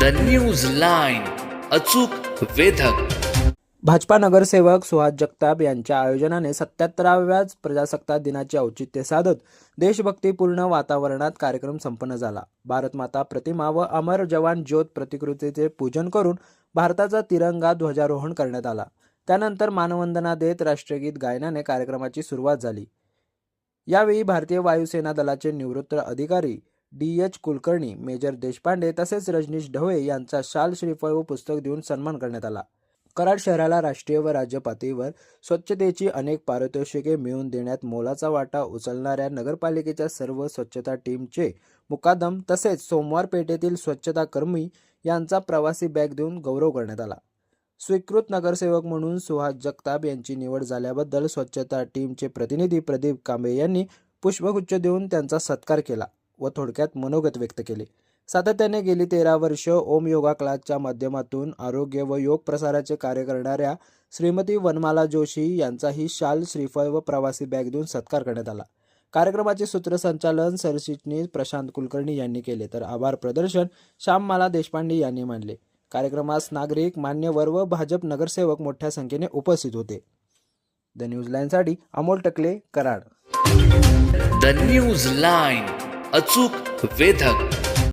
The news line अचूक वेधक. भाजपा नगरसेवक सुहास जगताप यांच्या आयोजनाने सत्याहत्तराव्याच प्रजासत्ताक दिनाचे औचित्य साधत देशभक्तीपूर्ण वातावरणात कार्यक्रम संपन्न झाला. भारतमाता प्रतिमा व अमर जवान ज्योत प्रतिकृतीचे पूजन करून भारताचा तिरंगा ध्वजारोहण करण्यात आला. त्यानंतर मानवंदना देत राष्ट्रगीत गायनाने कार्यक्रमाची सुरुवात झाली. यावेळी भारतीय वायुसेना दलाचे निवृत्त अधिकारी D H Kulkarni major Deshpande तसेच रजनीश ढवळे यांचा शाल श्रीफळ व पुस्तक देऊन सन्मान करण्यात आला. कराड शहराला राष्ट्रीय व राज्य पातळीवर स्वच्छतेची अनेक पारितोषिके मिळवून देण्यात मोलाचा वाटा उचलणाऱ्या नगरपालिकेच्या सर्व स्वच्छता टीमचे मुकादम तसेच सोमवार पेठेतील स्वच्छता कर्मी यांचा प्रवासी बॅग देऊन गौरव करण्यात आला. स्वीकृत नगरसेवक म्हणून सुहास जगताप यांची निवड झाल्याबद्दल स्वच्छता टीमचे प्रतिनिधी प्रदीप कांबे यांनी पुष्पगुच्छ देऊन त्यांचा सत्कार केला. व थोडक्यात मनोगत व्यक्त केले. सातत्याने गेली तेरा वर्ष ओम योगा क्लासच्या माध्यमातून आरोग्य व योग प्रसाराचे कार्य करणाऱ्या श्रीमती वनमाला जोशी यांचाही शाल श्रीफळ व प्रवासी बॅग देऊन सत्कार करण्यात आला. कार्यक्रमाचे सूत्रसंचालन सरचिटणीस प्रशांत कुलकर्णी यांनी केले. तर आभार प्रदर्शन श्याममाला देशपांडे यांनी मांडले. कार्यक्रमास नागरिक मान्यवर व भाजप नगरसेवक मोठ्या संख्येने उपस्थित होते. The news लाईनसाठी Amol Takle Karad. The news line. अचूक वेधक.